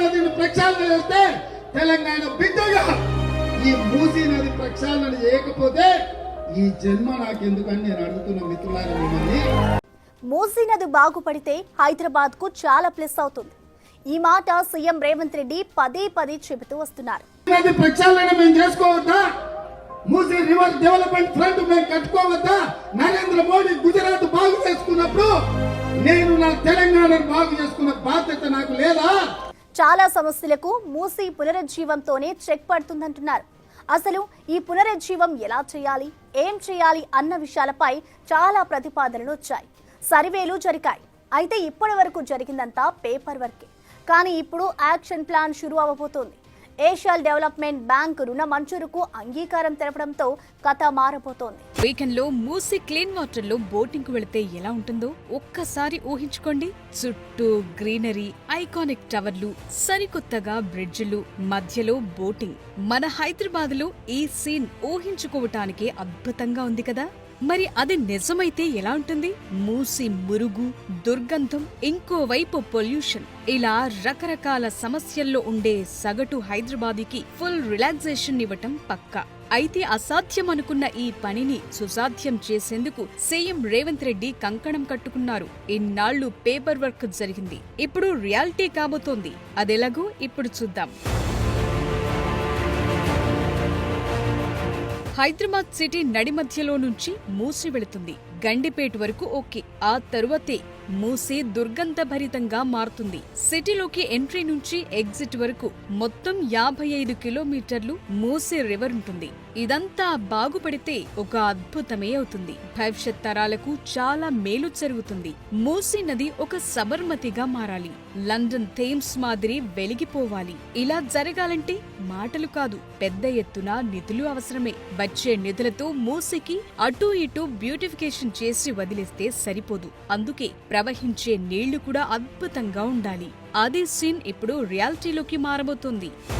నదిని ప్రక్షాళన చేస్తే తెలంగాణ బిడ్డగా ఈ మూసీ నది ప్రక్షాళన చేయకపోతే ఈ జన్మ నాకెందుకని నేను అడుగుతున్న మిత్రులారా మిమ్మల్ని? మూసీ నది బాగుపడితే హైదరాబాద్కు చాలా ప్లస్ అవుతుంది. ఈ మాట సీఎం రేవంత్ రెడ్డి పదే పదే చెబుతూ వస్తున్నారు. నది ప్రక్షాళన మేము చేసుకోవద్దా? మూసీ రివర్ డెవలప్మెంట్ ఫ్రంట్ మేము కట్టుకోవద్దా? నరేంద్ర మోడీ గుజరాత్ బాగు చేసుకున్నప్పుడు నేను నా తెలంగాణను బాగు చేసుకున్న బాధ్యత నాకు లేదా? చాలా సమస్యలకు మూసి పునరుజ్జీవంతోనే చెక్ పడుతుందంటున్నారు. అసలు ఈ పునరుజ్జీవం ఎలా చేయాలి ఏం చేయాలి అన్న విషయాలపై చాలా ప్రతిపాదనలు వచ్చాయి. సర్వేలు జరిగాయి. అయితే ఇప్పటి వరకు జరిగిందంతా పేపర్ వర్కే. కానీ ఇప్పుడు యాక్షన్ ప్లాన్ షురూ అవ్వబోతోంది ఏషియల్ డెవలప్మెంట్ బ్యాంక్ రుణ మంజూరుకు అంగీకారం తెలపడంతో కథ మారబోతోంది. వీకెండ్లో మూసి క్లీన్ వాటర్లో బోటింగ్ వెళితే ఎలా ఉంటుందో ఒక్కసారి ఊహించుకోండి. చుట్టూ గ్రీనరీ ఐకానిక్ టవర్లు సరికొత్తగా బ్రిడ్జిలు మధ్యలో బోటింగ్. మన హైదరాబాద్లో ఈ సీన్ ఊహించుకోవటానికే అద్భుతంగా ఉంది కదా? మరి అది నిజమైతే ఎలా ఉంటుంది? మూసి మురుగు దుర్గంధం ఇంకోవైపు పొల్యూషన్. ఇలా రకరకాల సమస్యల్లో ఉండే సగటు హైదరాబాదీకి ఫుల్ రిలాక్సేషన్ ఇవ్వటం పక్కా. అయితే అసాధ్యం అనుకున్న ఈ పనిని సుసాధ్యం చేసేందుకు సీఎం రేవంత్ రెడ్డి కంకణం కట్టుకున్నారు. ఇన్నాళ్ళు పేపర్ వర్క్ జరిగింది. ఇప్పుడు రియాలిటీ కాబోతోంది. అదెలాగో ఇప్పుడు చూద్దాం. హైదరాబాద్ సిటీ నడిమధ్యలో నుంచి మూసి వెళుతుంది. గండిపేట వరకు ఓకే. ఆ తరువాతే మూసే దుర్గంధభరితంగా మారుతుంది. సిటీలోకి ఎంట్రీ నుంచి ఎగ్జిట్ వరకు మొత్తం యాభై ఐదు కిలోమీటర్లు మూసే రివర్ ఉంటుంది. ఇదంతా బాగుపడితే ఒక అద్భుతమే అవుతుంది. భవిష్యత్ తరాలకు చాలా మేలు జరుగుతుంది. మూసీ నది ఒక సబర్మతిగా మారాలి. లండన్ థేమ్స్ మాదిరి వెలిగిపోవాలి. ఇలా జరగాలంటే మాటలు కాదు పెద్ద ఎత్తున నిధులు అవసరమే. వచ్చే నిధులతో మూసికి అటూ ఇటూ బ్యూటిఫికేషన్ చేసి వదిలేస్తే సరిపోదు. అందుకే ప్రవహించే నీళ్ళు కూడా అద్భుతంగా ఉండాలి. అదే సీన్ ఇప్పుడు రియాలిటీలోకి మారబోతుంది.